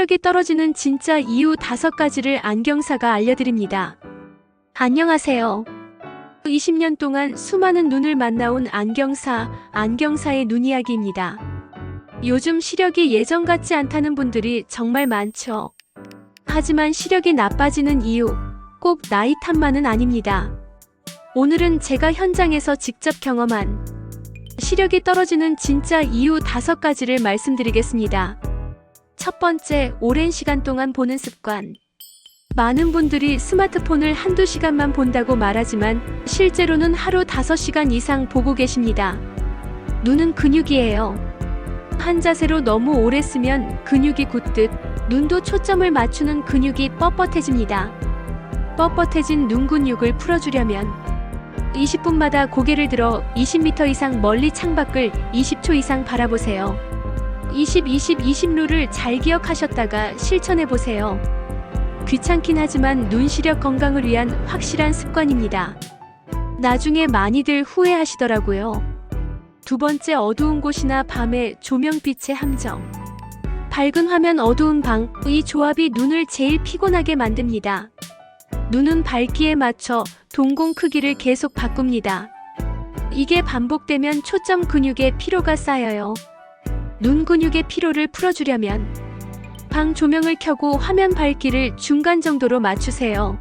시력이 떨어지는 진짜 이유 다섯 가지를 안경사가 알려드립니다. 안녕하세요. 20년 동안 수많은 눈을 만나온 안경사, 안경사의 눈 이야기입니다. 요즘 시력이 예전 같지 않다는 분들이 정말 많죠. 하지만 시력이 나빠지는 이유, 꼭 나이 탓만은 아닙니다. 오늘은 제가 현장에서 직접 경험한 시력이 떨어지는 진짜 이유 다섯 가지를 말씀드리겠습니다. 첫 번째, 오랜 시간 동안 보는 습관. 많은 분들이 스마트폰을 한두 시간만 본다고 말하지만 실제로는 하루 다섯 시간 이상 보고 계십니다. 눈은 근육이에요. 한 자세로 너무 오래 쓰면 근육이 굳듯 눈도 초점을 맞추는 근육이 뻣뻣해집니다. 뻣뻣해진 눈 근육을 풀어주려면 20분마다 고개를 들어 20m 이상 멀리 창밖을 20초 이상 바라보세요. 20, 20, 20 룰을 잘 기억하셨다가 실천해 보세요. 귀찮긴 하지만 눈 시력 건강을 위한 확실한 습관입니다. 나중에 많이들 후회하시더라고요. 두 번째 어두운 곳이나 밤의 조명빛의 함정. 밝은 화면 어두운 방, 이 조합이 눈을 제일 피곤하게 만듭니다. 눈은 밝기에 맞춰 동공 크기를 계속 바꿉니다. 이게 반복되면 초점 근육에 피로가 쌓여요. 눈 근육의 피로를 풀어주려면 방 조명을 켜고 화면 밝기를 중간 정도로 맞추세요.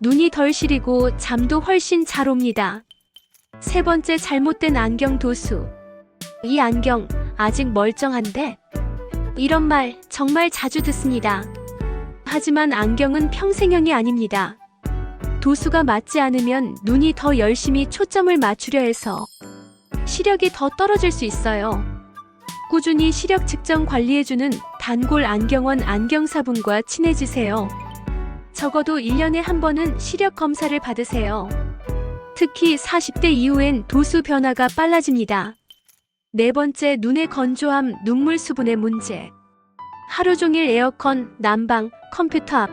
눈이 덜 시리고 잠도 훨씬 잘 옵니다. 세 번째 잘못된 안경 도수. 이 안경 아직 멀쩡한데? 이런 말 정말 자주 듣습니다. 하지만 안경은 평생형이 아닙니다. 도수가 맞지 않으면 눈이 더 열심히 초점을 맞추려 해서 시력이 더 떨어질 수 있어요. 꾸준히 시력 측정 관리해주는 단골 안경원 안경사분과 친해지세요. 적어도 1년에 한 번은 시력 검사를 받으세요. 특히 40대 이후엔 도수 변화가 빨라집니다. 네 번째, 눈의 건조함, 눈물 수분의 문제. 하루 종일 에어컨, 난방, 컴퓨터 앞.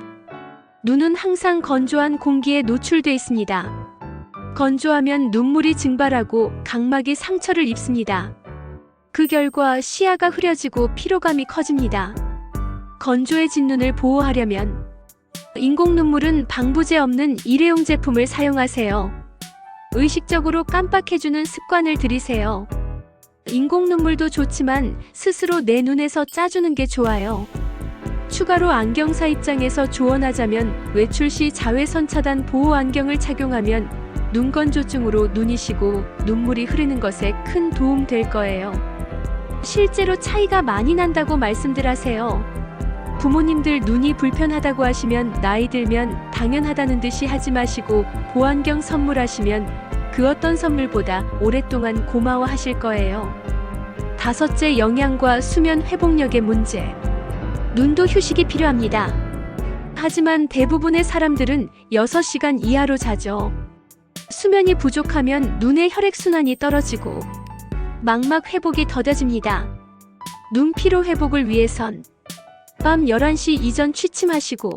눈은 항상 건조한 공기에 노출돼 있습니다. 건조하면 눈물이 증발하고 각막이 상처를 입습니다. 그 결과 시야가 흐려지고 피로감이 커집니다. 건조해진 눈을 보호하려면 인공 눈물은 방부제 없는 일회용 제품을 사용하세요. 의식적으로 깜빡해주는 습관을 들이세요. 인공 눈물도 좋지만 스스로 내 눈에서 짜주는 게 좋아요. 추가로 안경사 입장에서 조언하자면 외출 시 자외선 차단 보호 안경을 착용하면 눈 건조증으로 눈이 쉬고 눈물이 흐르는 것에 큰 도움 될 거예요. 실제로 차이가 많이 난다고 말씀들 하세요. 부모님들 눈이 불편하다고 하시면 나이 들면 당연하다는 듯이 하지 마시고 보안경 선물하시면 그 어떤 선물보다 오랫동안 고마워하실 거예요. 다섯째 영양과 수면 회복력의 문제. 눈도 휴식이 필요합니다. 하지만 대부분의 사람들은 6시간 이하로 자죠. 수면이 부족하면 눈의 혈액순환이 떨어지고 망막 회복이 더뎌집니다. 눈 피로 회복을 위해선 밤 11시 이전 취침하시고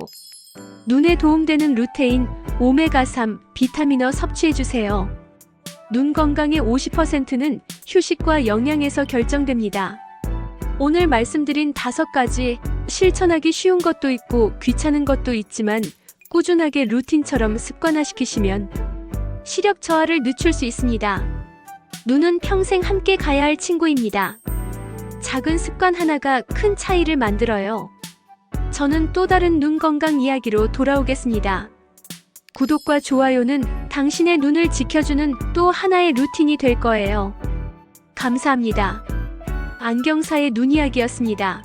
눈에 도움되는 루테인, 오메가3, 비타민어 섭취해주세요. 눈 건강의 50%는 휴식과 영양에서 결정됩니다. 오늘 말씀드린 다섯 가지 실천하기 쉬운 것도 있고 귀찮은 것도 있지만 꾸준하게 루틴처럼 습관화시키시면 시력 저하를 늦출 수 있습니다. 눈은 평생 함께 가야 할 친구입니다. 작은 습관 하나가 큰 차이를 만들어요. 저는 또 다른 눈 건강 이야기로 돌아오겠습니다. 구독과 좋아요는 당신의 눈을 지켜주는 또 하나의 루틴이 될 거예요. 감사합니다. 안경사의 눈 이야기였습니다.